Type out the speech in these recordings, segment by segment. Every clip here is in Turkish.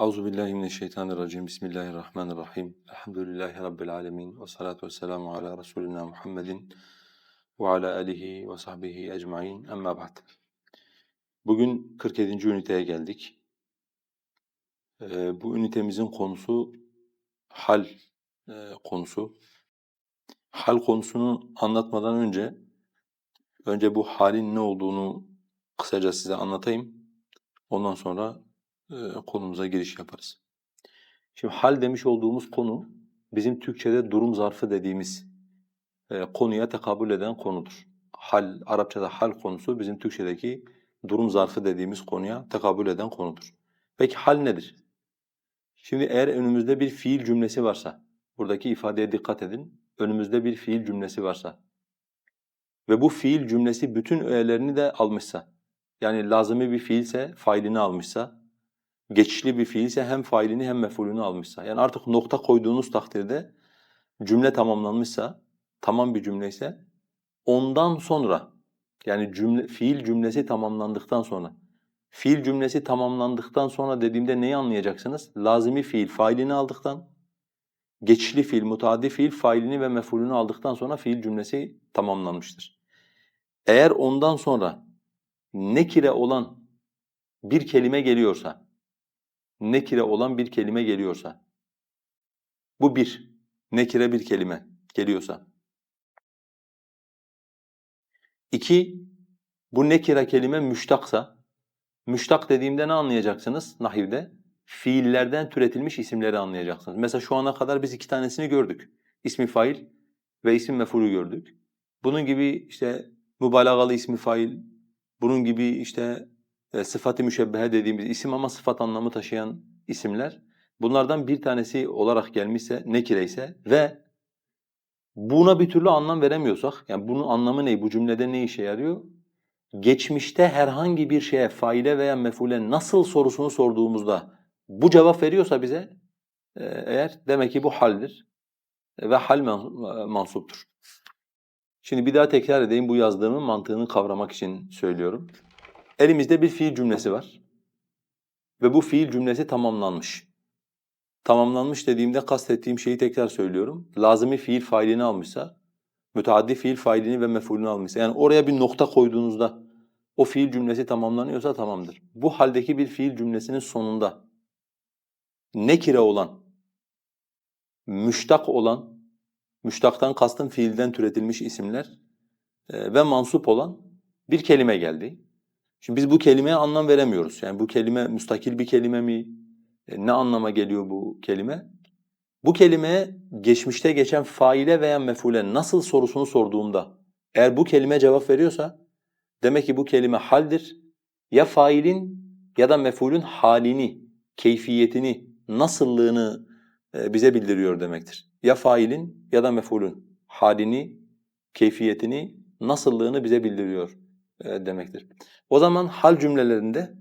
Euzu billahi mineşşeytanirracim. Bismillahirrahmanirrahim. Elhamdülillahi rabbil alamin ve salatu vesselamu ala resulina Muhammedin ve ala alihi ve sahbihi ecmaîn. Amma ba'd. Bugün 47. üniteye geldik. Ee, bu ünitemizin konusu hal e, konusu. Hal konusunu anlatmadan önce önce bu halin ne olduğunu kısaca size anlatayım. Ondan sonra konumuza giriş yaparız. Şimdi hal demiş olduğumuz konu bizim Türkçe'de durum zarfı dediğimiz e, konuya tekabül eden konudur. Hal, Arapçada hal konusu bizim Türkçedeki durum zarfı dediğimiz konuya tekabül eden konudur. Peki hal nedir? Şimdi eğer önümüzde bir fiil cümlesi varsa, buradaki ifadeye dikkat edin, önümüzde bir fiil cümlesi varsa ve bu fiil cümlesi bütün öğelerini de almışsa, yani lazımi bir fiilse failini almışsa, geçişli bir fiilse hem failini hem mef'ulünü almışsa, yani artık nokta koyduğunuz takdirde cümle tamamlanmışsa, tamam bir cümleyse, ondan sonra, yani cümle, fiil cümlesi tamamlandıktan sonra, fiil cümlesi tamamlandıktan sonra dediğimde neyi anlayacaksınız? Lazımi fiil failini aldıktan, geçişli fiil, mutaaddi fiil failini ve mef'ulünü aldıktan sonra fiil cümlesi tamamlanmıştır. Eğer ondan sonra nekire olan bir kelime geliyorsa, nekire olan bir kelime geliyorsa, bu bir, nekire bir kelime geliyorsa. İki, bu nekire kelime müştaksa, müştak dediğimde ne anlayacaksınız nahivde? Fiillerden türetilmiş isimleri anlayacaksınız. Mesela şu ana kadar biz iki tanesini gördük. İsmi fail ve isim mef'ulü gördük. Bunun gibi işte mübalağalı ismi fail, bunun gibi işte e, sıfat-ı müşebbehe dediğimiz isim ama sıfat anlamı taşıyan isimler. Bunlardan bir tanesi olarak gelmişse, nekire ise ve buna bir türlü anlam veremiyorsak, yani bunun anlamı ne, bu cümlede ne işe yarıyor? Geçmişte herhangi bir şeye, faile veya mef'ule nasıl sorusunu sorduğumuzda bu cevap veriyorsa bize e, eğer demek ki bu haldir ve hal mansuptur. Şimdi bir daha tekrar edeyim bu yazdığımın mantığını kavramak için söylüyorum. Elimizde bir fiil cümlesi var ve bu fiil cümlesi tamamlanmış. Tamamlanmış dediğimde kastettiğim şeyi tekrar söylüyorum. Lazımi fiil failini almışsa, müteaddi fiil failini ve mef'ulünü almışsa, yani oraya bir nokta koyduğunuzda o fiil cümlesi tamamlanıyorsa tamamdır. Bu haldeki bir fiil cümlesinin sonunda nekire olan, müştak olan, müştaktan kastım fiilden türetilmiş isimler e, ve mansup olan bir kelime geldi. Şimdi biz bu kelimeye anlam veremiyoruz. Yani bu kelime müstakil bir kelime mi? E, ne anlama geliyor bu kelime? Bu kelimeye geçmişte geçen faile veya mef'ule nasıl sorusunu sorduğumda eğer bu kelime cevap veriyorsa demek ki bu kelime haldir. Ya failin ya da mef'ulün halini, keyfiyetini, nasıllığını e, bize bildiriyor demektir. Ya failin ya da mef'ulün halini, keyfiyetini, nasıllığını bize bildiriyor e, demektir. O zaman hal cümlelerinde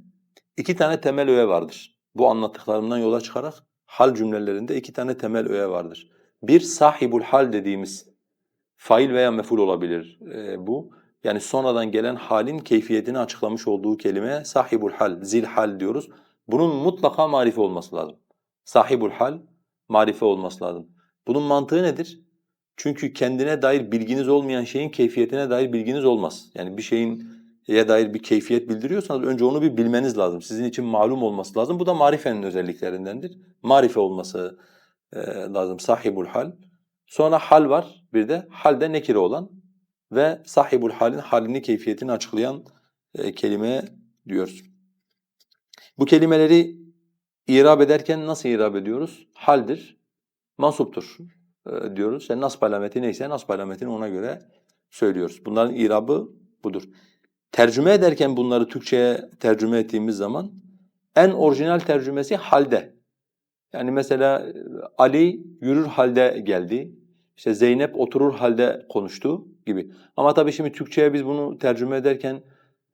iki tane temel öğe vardır. Bu anlattıklarımdan yola çıkarak hal cümlelerinde iki tane temel öğe vardır. Bir sahibul hal dediğimiz fail veya mef'ul olabilir e, bu. Yani sonradan gelen halin keyfiyetini açıklamış olduğu kelimeye sahibul hal, zil hal diyoruz. Bunun mutlaka marife olması lazım. Sahibul hal, marife olması lazım. Bunun mantığı nedir? Çünkü kendine dair bilginiz olmayan şeyin keyfiyetine dair bilginiz olmaz. Yani bir şeyin ya dair bir keyfiyet bildiriyorsanız önce onu bir bilmeniz lazım. Sizin için malum olması lazım. Bu da marifenin özelliklerindendir. Marife olması e, lazım. Sahibul hal. Sonra hal var bir de. Halde nekire olan ve sahibul halin halini, keyfiyetini açıklayan e, kelime diyoruz. Bu kelimeleri irab ederken nasıl irab ediyoruz? Haldir, mansuptur e, diyoruz. Yani nasb alameti neyse nasb alametini ona göre söylüyoruz. Bunların irabı budur. Tercüme ederken bunları Türkçe'ye tercüme ettiğimiz zaman en orijinal tercümesi halde. Yani mesela e, Ali yürür halde geldi. İşte Zeynep oturur halde konuştu gibi. Ama tabii şimdi Türkçe'ye biz bunu tercüme ederken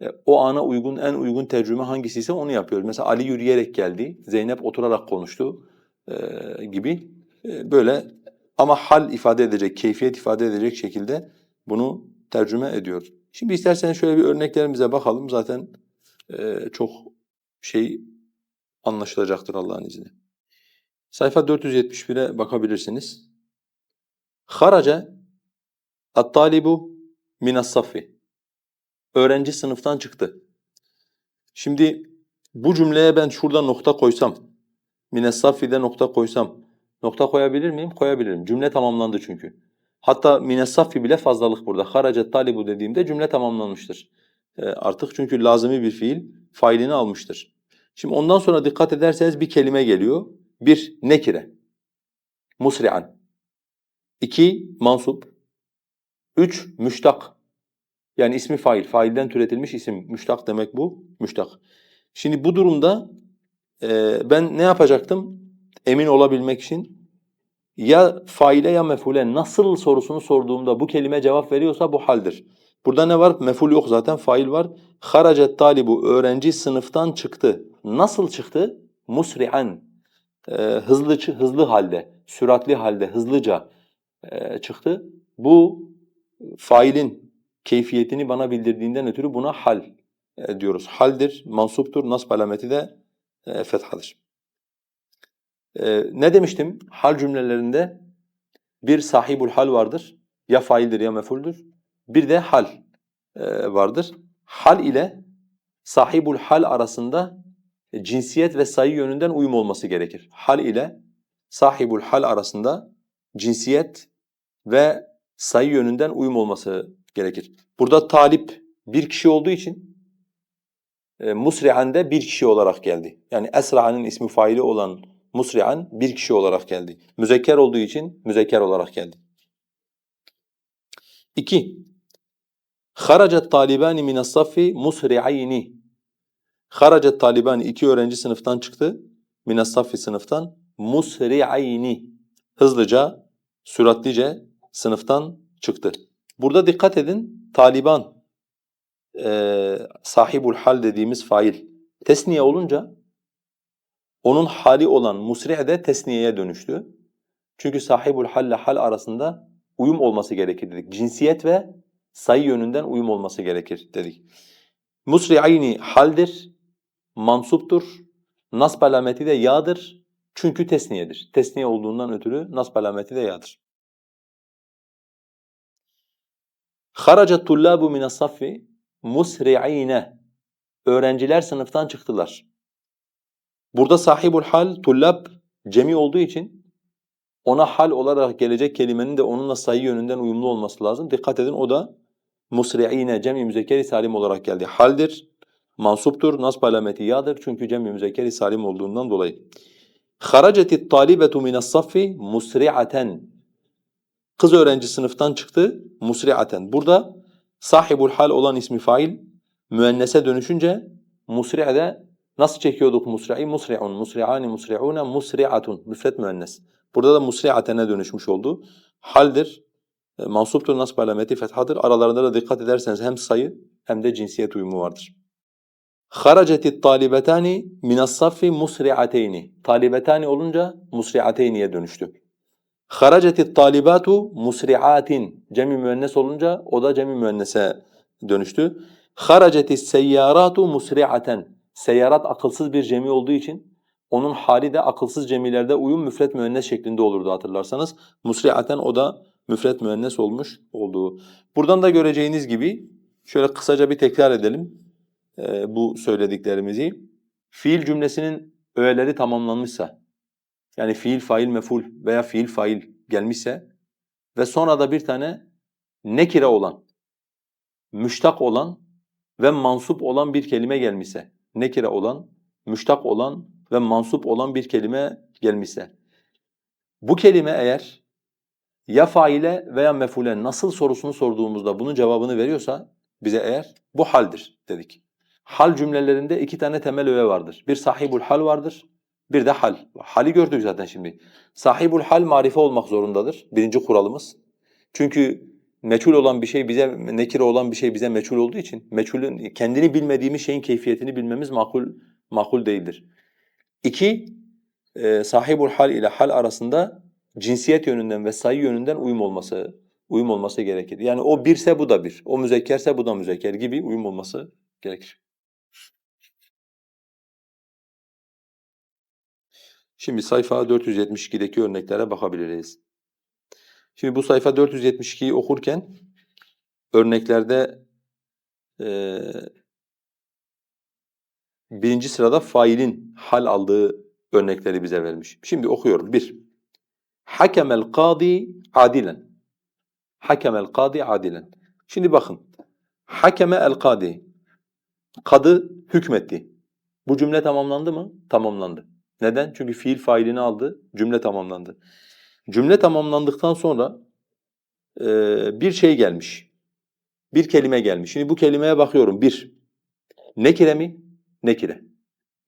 e, o ana uygun en uygun tercüme hangisiyse onu yapıyoruz. Mesela Ali yürüyerek geldi, Zeynep oturarak konuştu e, gibi e, böyle ama hal ifade edecek, keyfiyet ifade edecek şekilde bunu tercüme ediyoruz. Şimdi isterseniz şöyle bir örneklerimize bakalım. Zaten e, çok şey anlaşılacaktır Allah'ın izniyle. Sayfa 471'e bakabilirsiniz. Haraca at-talibu minas saffi. Öğrenci sınıftan çıktı. Şimdi bu cümleye ben şurada nokta koysam, mines saffi'de nokta koysam, nokta koyabilir miyim? Koyabilirim. Cümle tamamlandı çünkü. Hatta mines saffi bile fazlalık burada. Haracet talibu dediğimde cümle tamamlanmıştır. Ee, artık çünkü lazımi bir fiil failini almıştır. Şimdi ondan sonra dikkat ederseniz bir kelime geliyor. Bir, nekire. Musri'an. İki, mansup. Üç, müştak. Yani ismi fail, failden türetilmiş isim. Müştak demek bu, müştak. Şimdi bu durumda e, ben ne yapacaktım? Emin olabilmek için ya faile ya mefule nasıl sorusunu sorduğumda bu kelime cevap veriyorsa bu haldir. Burada ne var? Meful yok zaten, fail var. Haracet talibu, öğrenci sınıftan çıktı. Nasıl çıktı? Musri'an, e, hızlı, hızlı halde, süratli halde, hızlıca e, çıktı. Bu failin keyfiyetini bana bildirdiğinden ötürü buna hal e, diyoruz. Haldir, mansuptur, nasb alameti de e, fethadır. E, ne demiştim? Hal cümlelerinde bir sahibul hal vardır. Ya faildir ya mefuldür. Bir de hal e, vardır. Hal ile sahibul hal arasında cinsiyet ve sayı yönünden uyum olması gerekir. Hal ile sahibul hal arasında cinsiyet ve sayı yönünden uyum olması gerekir. Burada talip bir kişi olduğu için e, musri'an de bir kişi olarak geldi. Yani esra'nın ismi faili olan musri'an bir kişi olarak geldi. Müzekker olduğu için müzekker olarak geldi. İki, Haracet talibani minas saffi musri'ayni. Haracet talibani iki öğrenci sınıftan çıktı. Minas saffi sınıftan musri'ayni. Hızlıca, süratlice sınıftan çıktı. Burada dikkat edin, Taliban, e, sahibul hal dediğimiz fail, tesniye olunca onun hali olan musri' de tesniyeye dönüştü. Çünkü sahibul hal ile hal arasında uyum olması gerekir dedik. Cinsiyet ve sayı yönünden uyum olması gerekir dedik. Musri'ayni haldir, mansuptur, nasb alameti de yağdır. Çünkü tesniyedir. Tesniye olduğundan ötürü nasb alameti de yağdır. Haracat tullabu minas saffi musri'ine. Öğrenciler sınıftan çıktılar. Burada sahibul hal tullab cemi olduğu için ona hal olarak gelecek kelimenin de onunla sayı yönünden uyumlu olması lazım. Dikkat edin o da musri'ine cemi müzekkeri salim olarak geldi. Haldir, mansuptur, nasb alameti ya'dır çünkü cemi müzekkeri salim olduğundan dolayı. Haracetit talibetu minas saffi musri'aten. Kız öğrenci sınıftan çıktı musri'aten. Burada sahibul hal olan ismi fail müennese dönüşünce musri'de nasıl çekiyorduk musri'i? Musri'un, musri'ani, musri'une, musri'atun. Müfret müennes. Burada da musri'atene dönüşmüş oldu. Haldir, e, mansuptur, nasb alameti fethadır. Aralarında da dikkat ederseniz hem sayı hem de cinsiyet uyumu vardır. Haracetit talibetani minas saffi musri'ateyni. Talibetani olunca musri'ateyniye dönüştü. Haracetit talibatu musri'atin. Cemi müennes olunca o da cemi müennese dönüştü. Haracetis seyyaratu musri'aten. Seyyarat akılsız bir cemi olduğu için onun hali de akılsız cemilerde uyum müfret müennes şeklinde olurdu hatırlarsanız. Musri'aten o da müfret müennes olmuş olduğu. Buradan da göreceğiniz gibi şöyle kısaca bir tekrar edelim e, bu söylediklerimizi. Fiil cümlesinin öğeleri tamamlanmışsa yani fiil, fail, meful veya fiil, fail gelmişse ve sonra da bir tane nekire olan, müştak olan ve mansup olan bir kelime gelmişse, nekire olan, müştak olan ve mansup olan bir kelime gelmişse, bu kelime eğer ya faile veya mefule nasıl sorusunu sorduğumuzda bunun cevabını veriyorsa bize eğer bu haldir dedik. Hal cümlelerinde iki tane temel öğe vardır. Bir sahibul hal vardır, bir de hal. Hali gördük zaten şimdi. Sahibul hal marife olmak zorundadır. Birinci kuralımız. Çünkü meçhul olan bir şey bize, nekire olan bir şey bize meçhul olduğu için meçhulün kendini bilmediğimiz şeyin keyfiyetini bilmemiz makul makul değildir. İki, e, sahibul hal ile hal arasında cinsiyet yönünden ve sayı yönünden uyum olması uyum olması gerekir. Yani o birse bu da bir, o müzekkerse bu da müzekker gibi uyum olması gerekir. Şimdi sayfa 472'deki örneklere bakabiliriz. Şimdi bu sayfa 472'yi okurken örneklerde eee birinci sırada failin hal aldığı örnekleri bize vermiş. Şimdi okuyorum. Bir, hakemel kadi adilen. Hakemel kadi adilen. Şimdi bakın. Hakeme el kadi. Kadı hükmetti. Bu cümle tamamlandı mı? Tamamlandı. Neden? Çünkü fiil failini aldı, cümle tamamlandı. Cümle tamamlandıktan sonra e, bir şey gelmiş. Bir kelime gelmiş. Şimdi bu kelimeye bakıyorum. Bir, nekire mi? Nekire.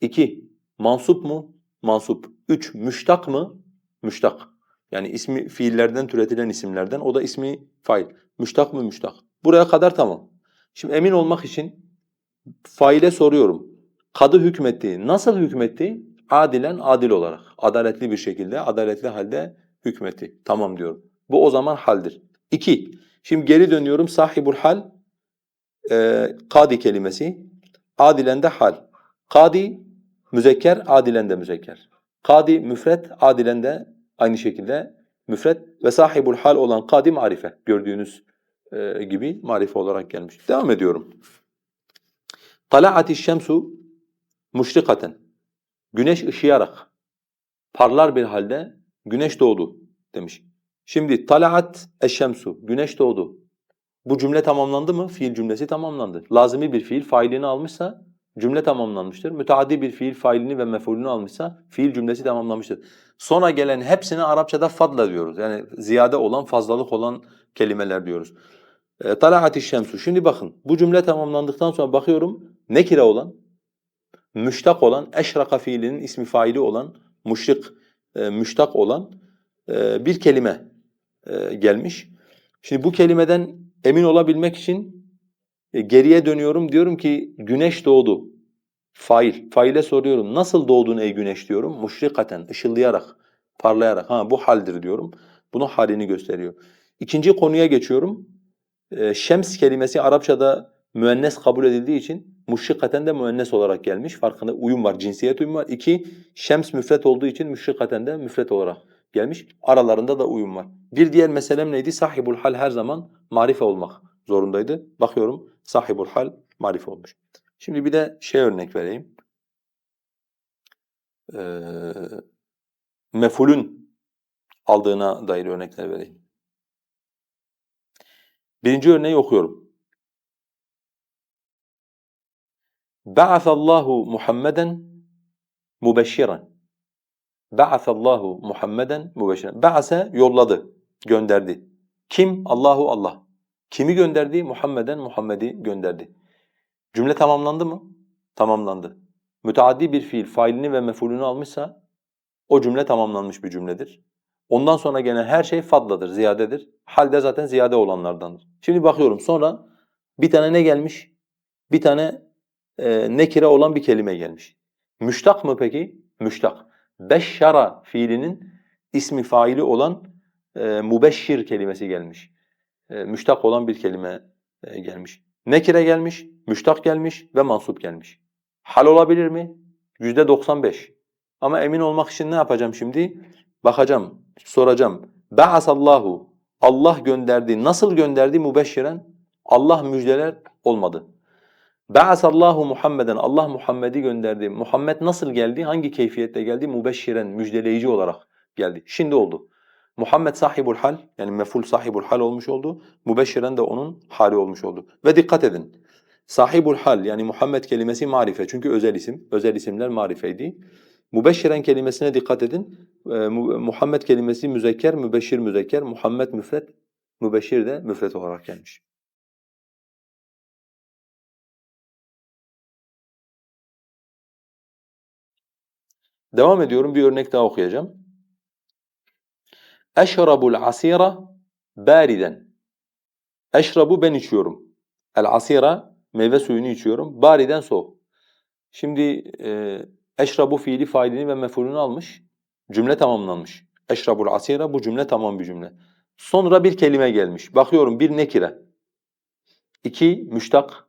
İki, mansup mu? Mansup. Üç, müştak mı? Müştak. Yani ismi fiillerden türetilen isimlerden. O da ismi fail. Müştak mı? Müştak. Buraya kadar tamam. Şimdi emin olmak için faile soruyorum. Kadı hükmetti. Nasıl hükmetti? Adilen adil olarak. Adaletli bir şekilde, adaletli halde hükmetti. Tamam diyorum. Bu o zaman haldir. İki. Şimdi geri dönüyorum. Sahibul hal, e, kadi kelimesi. Adilen de hal. Kadi müzekker, adilen de müzekker. Kadi müfret, adilen de aynı şekilde müfret ve sahibul hal olan kadi marife. Gördüğünüz e, gibi marife olarak gelmiş. Devam ediyorum. Tala'ati şemsu muşrikaten. Güneş ışıyarak, parlar bir halde güneş doğdu demiş. Şimdi tala'at eşşemsu, güneş doğdu. Bu cümle tamamlandı mı? Fiil cümlesi tamamlandı. Lazımi bir fiil failini almışsa cümle tamamlanmıştır. Müteaddi bir fiil failini ve mef'ulünü almışsa fiil cümlesi tamamlanmıştır. Sonra gelen hepsine Arapçada fadla diyoruz. Yani ziyade olan, fazlalık olan kelimeler diyoruz. E, Tala'ati şemsu. Şimdi bakın bu cümle tamamlandıktan sonra bakıyorum nekire olan, müştak olan, eşraka fiilinin ismi faili olan, müşrik, e, müştak olan e, bir kelime e, gelmiş. Şimdi bu kelimeden emin olabilmek için e, geriye dönüyorum diyorum ki güneş doğdu. Fail. Faile soruyorum. Nasıl doğdun ey güneş diyorum. Muşrikaten, ışıldayarak, parlayarak. Ha bu haldir diyorum. Bunun halini gösteriyor. İkinci konuya geçiyorum. E, şems kelimesi Arapçada müennes kabul edildiği için muşrikaten de müennes olarak gelmiş. Farkında uyum var, cinsiyet uyumu var. İki, şems müfret olduğu için müşrikaten de müfret olarak gelmiş. Aralarında da uyum var. Bir diğer meselem neydi? Sahibul hal her zaman marife olmak zorundaydı. Bakıyorum sahibul hal marife olmuş. Şimdi bir de şey örnek vereyim. Ee, mefulün aldığına dair örnekler vereyim. Birinci örneği okuyorum. Ba'athallahu Muhammeden mubeşşiren. Ba'athallahu Muhammeden mubeşşiren. Ba'ase yolladı, gönderdi. Kim? Allahu Allah. Kimi gönderdi? Muhammeden Muhammed'i gönderdi. Cümle tamamlandı mı? Tamamlandı. Müteaddi bir fiil failini ve mef'ulünü almışsa o cümle tamamlanmış bir cümledir. Ondan sonra gelen her şey fadladır, ziyadedir. Halde zaten ziyade olanlardandır. Şimdi bakıyorum sonra bir tane ne gelmiş? Bir tane e, nekire olan bir kelime gelmiş. Müştak mı peki? Müştak. Beşşara fiilinin ismi faili olan e, mubeşşir kelimesi gelmiş. E, müştak olan bir kelime e, gelmiş. Nekire gelmiş, müştak gelmiş ve mansup gelmiş. Hal olabilir mi? Yüzde 95. Ama emin olmak için ne yapacağım şimdi? Bakacağım, soracağım. Ba'asallahu. Allah gönderdi. Nasıl gönderdi mübeşşiren? Allah müjdeler olmadı. Ba'asallahu Muhammeden. Allah Muhammed'i gönderdi. Muhammed nasıl geldi? Hangi keyfiyette geldi? Mübeşşiren, müjdeleyici olarak geldi. Şimdi oldu. Muhammed sahibul hal yani meful sahibul hal olmuş oldu. Mübeşşiren de onun hali olmuş oldu. Ve dikkat edin. Sahibul hal yani Muhammed kelimesi marife çünkü özel isim. Özel isimler marifeydi. Mübeşşiren kelimesine dikkat edin. Ee, Muhammed kelimesi müzekker, mübeşşir müzekker. Muhammed müfret, mübeşşir de müfret olarak gelmiş. Devam ediyorum. Bir örnek daha okuyacağım. Eşrabul asira bariden. Eşrabu ben içiyorum. El asira meyve suyunu içiyorum. Bariden soğuk. Şimdi e, eşrabu fiili failini ve mef'ulünü almış. Cümle tamamlanmış. Eşrabul asira bu cümle tamam bir cümle. Sonra bir kelime gelmiş. Bakıyorum bir nekire. İki müştak.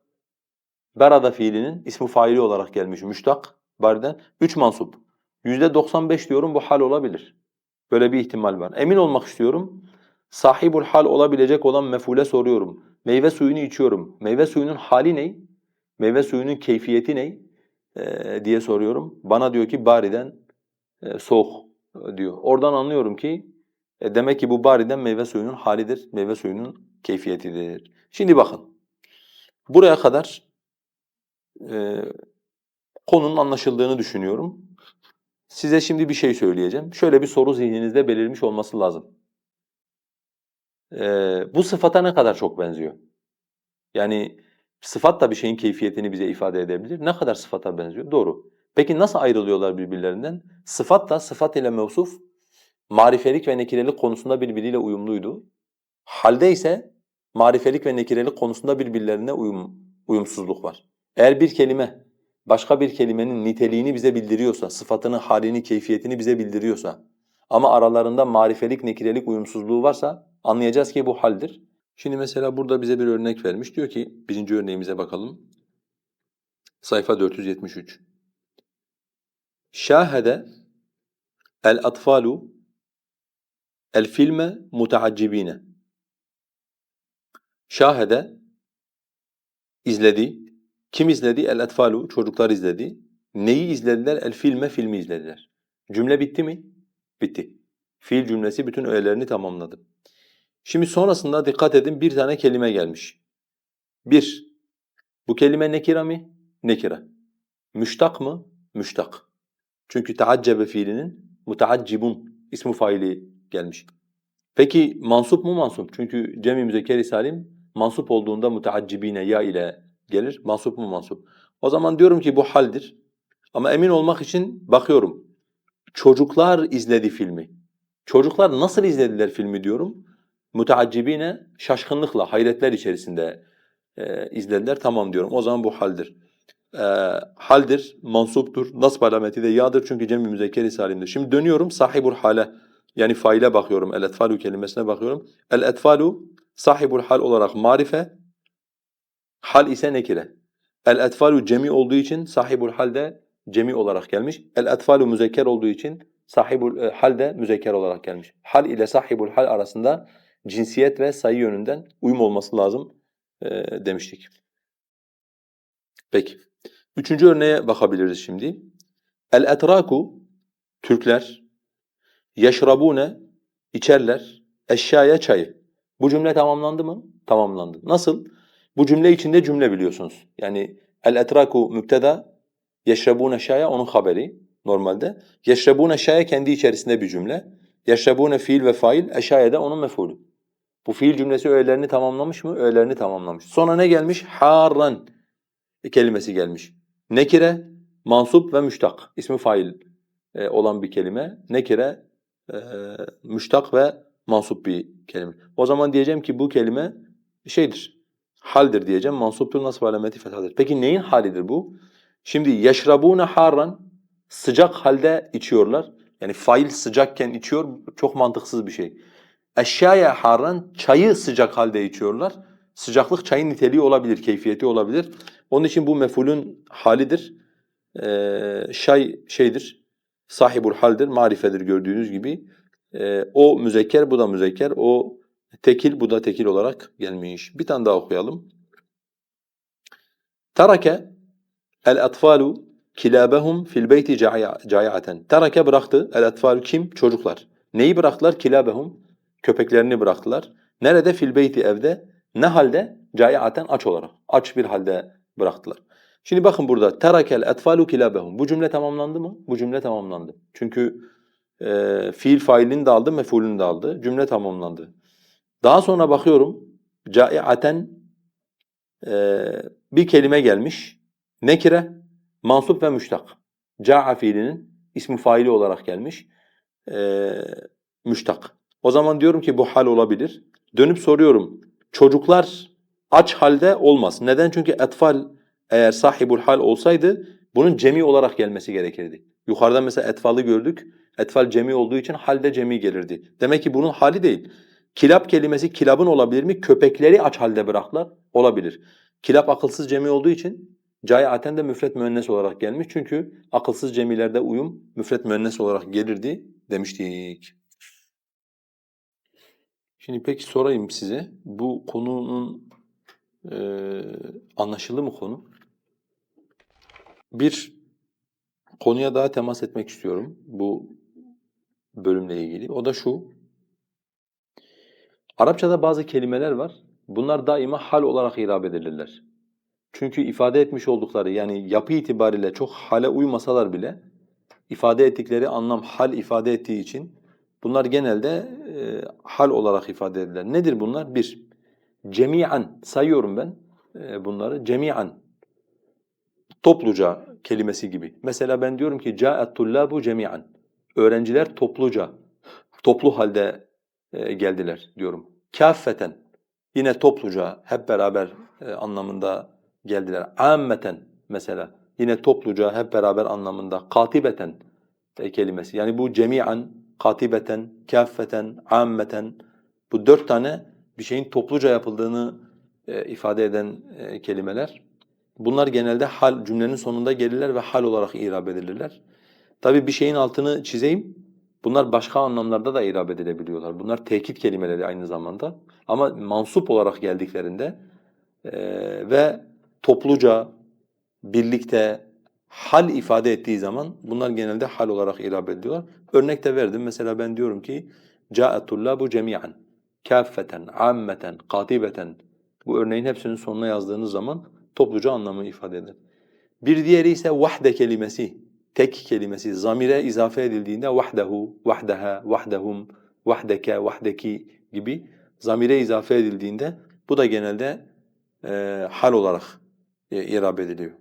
Berada fiilinin ismi faili olarak gelmiş müştak. Bariden. Üç mansup. %95 diyorum bu hal olabilir. Böyle bir ihtimal var. Emin olmak istiyorum. Sahibul hal olabilecek olan mef'ule soruyorum. Meyve suyunu içiyorum. Meyve suyunun hali ne? Meyve suyunun keyfiyeti ne? Ee, diye soruyorum. Bana diyor ki bariden e, soğuk e, diyor. Oradan anlıyorum ki e, demek ki bu bariden meyve suyunun halidir, meyve suyunun keyfiyetidir. Şimdi bakın. Buraya kadar e, konunun anlaşıldığını düşünüyorum. Size şimdi bir şey söyleyeceğim. Şöyle bir soru zihninizde belirmiş olması lazım. Ee, bu sıfata ne kadar çok benziyor? Yani sıfat da bir şeyin keyfiyetini bize ifade edebilir. Ne kadar sıfata benziyor? Doğru. Peki nasıl ayrılıyorlar birbirlerinden? Sıfat da sıfat ile mevsuf marifelik ve nekirelik konusunda birbiriyle uyumluydu. Halde ise marifelik ve nekirelik konusunda birbirlerine uyum, uyumsuzluk var. Eğer bir kelime başka bir kelimenin niteliğini bize bildiriyorsa, sıfatını, halini, keyfiyetini bize bildiriyorsa ama aralarında marifelik, nekirelik uyumsuzluğu varsa anlayacağız ki bu haldir. Şimdi mesela burada bize bir örnek vermiş. Diyor ki birinci örneğimize bakalım. Sayfa 473. Şahede el atfalu el filme mutaaccibine. Şahede izledi. Kim izledi? El etfalu çocuklar izledi. Neyi izlediler? El filme filmi izlediler. Cümle bitti mi? Bitti. Fiil cümlesi bütün öğelerini tamamladı. Şimdi sonrasında dikkat edin bir tane kelime gelmiş. Bir, bu kelime nekira mi? Nekira. Müştak mı? Müştak. Çünkü taaccebe fiilinin mutaaccibun ismu faili gelmiş. Peki mansup mu mansup? Çünkü cem-i müzekker salim mansup olduğunda mutaaccibine ya ile gelir. Mansup mu mansup? O zaman diyorum ki bu haldir. Ama emin olmak için bakıyorum. Çocuklar izledi filmi. Çocuklar nasıl izlediler filmi diyorum. Müteaccibine şaşkınlıkla, hayretler içerisinde e, izlediler. Tamam diyorum. O zaman bu haldir. E, haldir, mansuptur. Nasb alameti de yağdır çünkü cem-i müzekker salimdir. Şimdi dönüyorum sahibul hale. Yani faile bakıyorum. El etfalu kelimesine bakıyorum. El etfalu sahibul hal olarak marife, hal ise nekire. El etfalu cemi olduğu için sahibul hal de cemi olarak gelmiş. El etfalu müzekker olduğu için sahibul e, hal de müzekker olarak gelmiş. Hal ile sahibul hal arasında cinsiyet ve sayı yönünden uyum olması lazım e, demiştik. Peki. Üçüncü örneğe bakabiliriz şimdi. El etraku Türkler yeşrabune içerler eşyaya çayı. Bu cümle tamamlandı mı? Tamamlandı. Nasıl? Bu cümle içinde cümle biliyorsunuz. Yani el etraku mübteda yeşrabune şaya onun haberi normalde. Yeşrabune şaya kendi içerisinde bir cümle. Yeşrabune fiil ve fail, eşaya da onun mef'ulü. Bu fiil cümlesi öğelerini tamamlamış mı? Öğelerini tamamlamış. Sonra ne gelmiş? Harran kelimesi gelmiş. Nekire, mansup ve müştak. İsmi fail e, olan bir kelime. Nekire, e, müştak ve mansup bir kelime. O zaman diyeceğim ki bu kelime şeydir, haldir diyeceğim. Mansuptur nasıl alameti fethadır. Peki neyin halidir bu? Şimdi yeşrabune harran sıcak halde içiyorlar. Yani fail sıcakken içiyor çok mantıksız bir şey. Eşyaya harran çayı sıcak halde içiyorlar. Sıcaklık çayın niteliği olabilir, keyfiyeti olabilir. Onun için bu mefulün halidir. Ee, şay şeydir, sahibul haldir, marifedir gördüğünüz gibi. Ee, o müzekker, bu da müzekker. O tekil, bu da tekil olarak gelmiş. Bir tane daha okuyalım. Tarake el-atfalu kilabehum fil beyti cayaten. Tarake bıraktı el-atfalu kim? Çocuklar. Neyi bıraktılar? Kilabehum. Köpeklerini bıraktılar. Nerede? Fil beyti evde. Ne halde? Cayaten aç olarak. Aç bir halde bıraktılar. Şimdi bakın burada terakel etfalu kilabehum. Bu cümle tamamlandı mı? Bu cümle tamamlandı. Çünkü e, fiil failini de aldı, mef'ulünü de aldı. Cümle tamamlandı. Daha sonra bakıyorum caiaten e, bir kelime gelmiş. Nekire, mansup ve müştak. Ca'a fiilinin ismi faili olarak gelmiş. E, müştak. O zaman diyorum ki bu hal olabilir. Dönüp soruyorum. Çocuklar aç halde olmaz. Neden? Çünkü etfal eğer sahibul hal olsaydı bunun cemi olarak gelmesi gerekirdi. Yukarıda mesela etfalı gördük. Etfal cemi olduğu için halde cemi gelirdi. Demek ki bunun hali değil. Kilap kelimesi kilabın olabilir mi? Köpekleri aç halde bıraktılar. Olabilir. Kilap akılsız cemi olduğu için Caiaten de müfret müennes olarak gelmiş. Çünkü akılsız cemilerde uyum müfret müennes olarak gelirdi demiştik. Şimdi peki sorayım size. Bu konunun eee anlaşıldı mı konu? Bir konuya daha temas etmek istiyorum bu bölümle ilgili. O da şu. Arapçada bazı kelimeler var. Bunlar daima hal olarak irab edilirler. Çünkü ifade etmiş oldukları yani yapı itibariyle çok hale uymasalar bile ifade ettikleri anlam hal ifade ettiği için bunlar genelde e, hal olarak ifade edilir. Nedir bunlar? Bir, cemi'an sayıyorum ben e, bunları. Cemi'an topluca kelimesi gibi. Mesela ben diyorum ki ca'at tullabu cemi'an. Öğrenciler topluca, toplu halde e, geldiler diyorum. Kâffeten yine topluca hep beraber e, anlamında geldiler. Ammeten mesela yine topluca hep beraber anlamında. Katibeten e, kelimesi. Yani bu cemi'an, katibeten, kâffeten, ammeten bu dört tane bir şeyin topluca yapıldığını ifade eden kelimeler. Bunlar genelde hal cümlenin sonunda gelirler ve hal olarak irab edilirler. Tabii bir şeyin altını çizeyim. Bunlar başka anlamlarda da irab edilebiliyorlar. Bunlar tekit kelimeleri aynı zamanda. Ama mansup olarak geldiklerinde eee, ve topluca, birlikte hal ifade ettiği zaman bunlar genelde hal olarak irab ediliyorlar. Örnek de verdim. Mesela ben diyorum ki ca'at tullabu cemi'an kâffeten, ammeten, katibeten. Bu örneğin hepsinin sonuna yazdığınız zaman topluca anlamı ifade eder. Bir diğeri ise vahde kelimesi, tek kelimesi zamire izafe edildiğinde vahdehu, vahdeha, vahdehum, vahdeke, vahdeki gibi zamire izafe edildiğinde bu da genelde e, hal olarak e, irab ediliyor.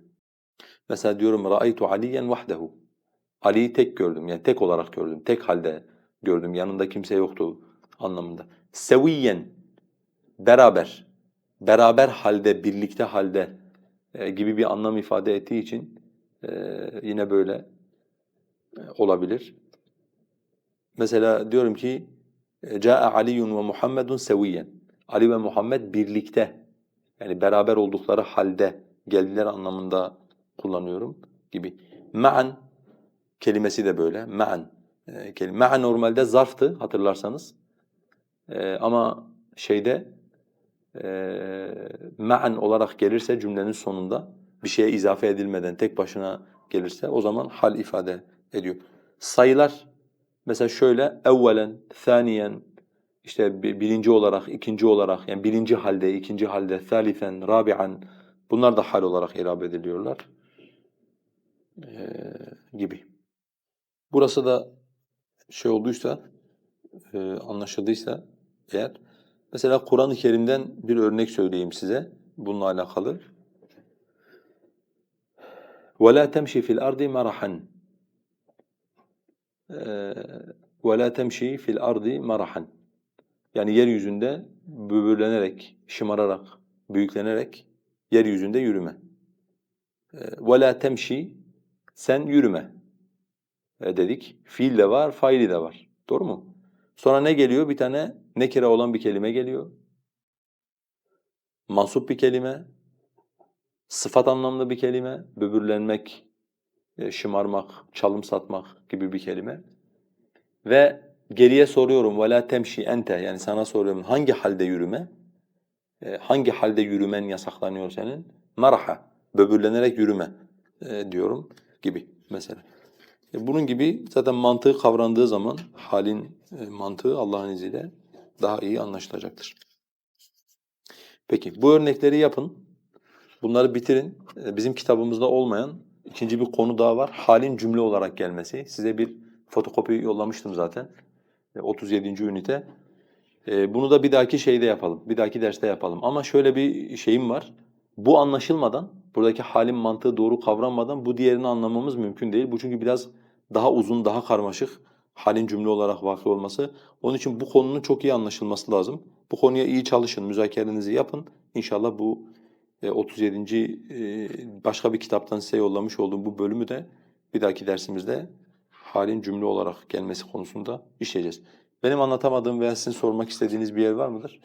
Mesela diyorum ra'aytu aliyen vahdehu. Ali'yi tek gördüm yani tek olarak gördüm, tek halde gördüm. Yanında kimse yoktu anlamında. Seviyen beraber, beraber halde, birlikte halde e, gibi bir anlam ifade ettiği için e, yine böyle e, olabilir. Mesela diyorum ki Câe Aliyun ve Muhammedun seviyen. Ali ve Muhammed birlikte yani beraber oldukları halde geldiler anlamında kullanıyorum gibi. Ma'an kelimesi de böyle. Ma'an. E, kelime. Ma'an normalde zarftı hatırlarsanız. E, ama şeyde e, ma'an olarak gelirse cümlenin sonunda bir şeye izafe edilmeden tek başına gelirse o zaman hal ifade ediyor. Sayılar mesela şöyle evvelen, thaniyen işte bi- birinci olarak, ikinci olarak yani birinci halde, ikinci halde, thalithen, rabi'an bunlar da hal olarak irab ediliyorlar ee, gibi. Burası da şey olduysa, e, anlaşıldıysa eğer mesela Kur'an-ı Kerim'den bir örnek söyleyeyim size bununla alakalı. وَلَا تَمْشِ فِي الْأَرْضِ مَرَحًا وَلَا تَمْشِ فِي الْأَرْضِ مَرَحًا Yani yeryüzünde böbürlenerek, şımararak, büyüklenerek yeryüzünde yürüme. وَلَا تَمْشِ Sen yürüme e, dedik. Fiil de var, faili de var. Doğru mu? Sonra ne geliyor? Bir tane nekire olan bir kelime geliyor. Mansup bir kelime. Sıfat anlamlı bir kelime, böbürlenmek, e, şımarmak, çalım satmak gibi bir kelime. Ve geriye soruyorum vela temşi ente yani sana soruyorum hangi halde yürüme? E, hangi halde yürümen yasaklanıyor senin? Maraha, böbürlenerek yürüme e, diyorum gibi mesela. Bunun gibi zaten mantığı kavrandığı zaman halin mantığı Allah'ın izniyle daha iyi anlaşılacaktır. Peki bu örnekleri yapın. Bunları bitirin. E, Bizim kitabımızda olmayan ikinci bir konu daha var. Halin cümle olarak gelmesi. Size bir fotokopi yollamıştım zaten. E, 37. ünite. E, Bunu da bir dahaki şeyde yapalım. Bir dahaki derste yapalım. Ama şöyle bir şeyim var. Bu anlaşılmadan, buradaki halin mantığı doğru kavranmadan bu diğerini anlamamız mümkün değil. Bu çünkü biraz daha uzun, daha karmaşık halin cümle olarak vakı olması. Onun için bu konunun çok iyi anlaşılması lazım. Bu konuya iyi çalışın, müzakerenizi yapın. İnşallah bu 37. e, başka bir kitaptan size yollamış olduğum bu bölümü de bir dahaki dersimizde halin cümle olarak gelmesi konusunda işleyeceğiz. Benim anlatamadığım veya sizin sormak istediğiniz bir yer var mıdır?